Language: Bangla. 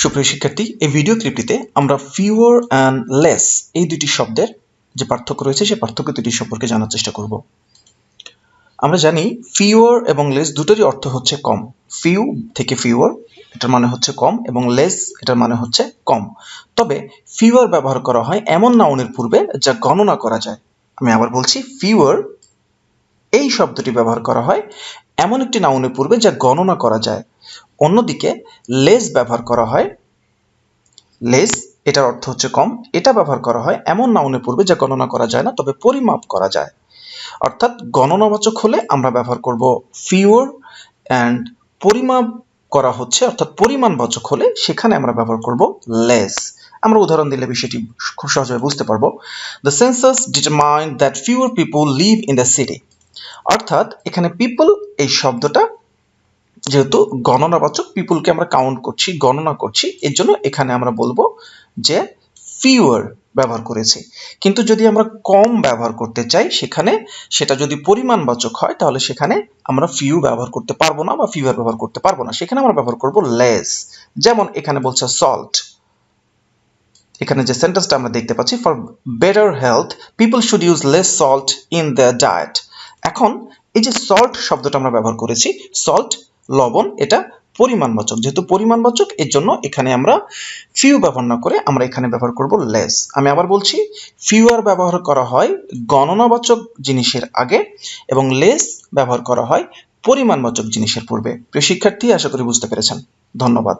সুপ্রিয় শিক্ষার্থী, এই ভিডিও ক্লিপটিতে আমরা ফিওর অ্যান্ড লেস এই দুটি শব্দের যে পার্থক্য রয়েছে, সেই পার্থক্য দুটি সম্পর্কে জানার চেষ্টা করব। আমরা জানি ফিওর এবং লেস দুটোরই অর্থ হচ্ছে কম। ফিউ থেকে ফিওর এটার মানে হচ্ছে কম, এবং লেস এটার মানে হচ্ছে কম। তবে ফিওর ব্যবহার করা হয় এমন নাউনের পূর্বে যা গণনা করা যায়। আমি আবার বলছি ফিওর এই শব্দটি ব্যবহার করা হয় এমন একটি নাউনের পূর্বে যা গণনা করা যায়। অন্যদিকে লেস ব্যবহার করা হয় লেস এটার অর্থ হচ্ছে কম, এটা ব্যবহার করা হয় এমন নাউনের পূর্বে যা গণনা করা যায় না, তবে পরিমাপ করা যায়। অর্থাৎ গণনাবাচক হলে আমরা ব্যবহার করব ফিওর অ্যান্ড পরিমাপ করা হচ্ছে, অর্থাৎ পরিমাণবাচক হলে সেখানে আমরা ব্যবহার করব লেস আমরা উদাহরণ দিলে বিষয়টি খুব সহজভাবে বুঝতে পারব। The census determine that fewer people live in the city অর্থাৎ এখানে পিপল এই শব্দটা যেহেতু গণনাবাচক পিপুলকে আমরা কাউন্ট করছি, গণনা করছি, এর জন্য এখানে আমরা বলব যে ফিওর ব্যবহার করেছি। কিন্তু যদি আমরা কম ব্যবহার করতে চাই, সেখানে সেটা যদি পরিমাণবাচক হয়, তাহলে সেখানে আমরা ফিউ ব্যবহার করতে পারব না বা ফিওর ব্যবহার করতে পারব না। সেখানে আমরা ব্যবহার করব লেস যেমন এখানে বলছে সল্ট এখানে যে সেন্টেন্সটা আমরা দেখতে পাচ্ছি for better health people should use less salt in the diet এখন এই যে সল্ট শব্দটা আমরা ব্যবহার করেছি সল্ট লবণ, এটা পরিমাণবাচক। যেহেতু পরিমাণবাচক, এর জন্য এখানে আমরা ফিউ ব্যবহার না করে আমরা এখানে ব্যবহার করব লেস আমি আবার বলছি ফিউয়ার ব্যবহার করা হয় গণনাবাচক জিনিসের আগে এবং লেস ব্যবহার করা হয় পরিমাণবাচক জিনিসের পূর্বে। প্রিয় শিক্ষার্থী, আশা করি বুঝতে পেরেছেন। ধন্যবাদ।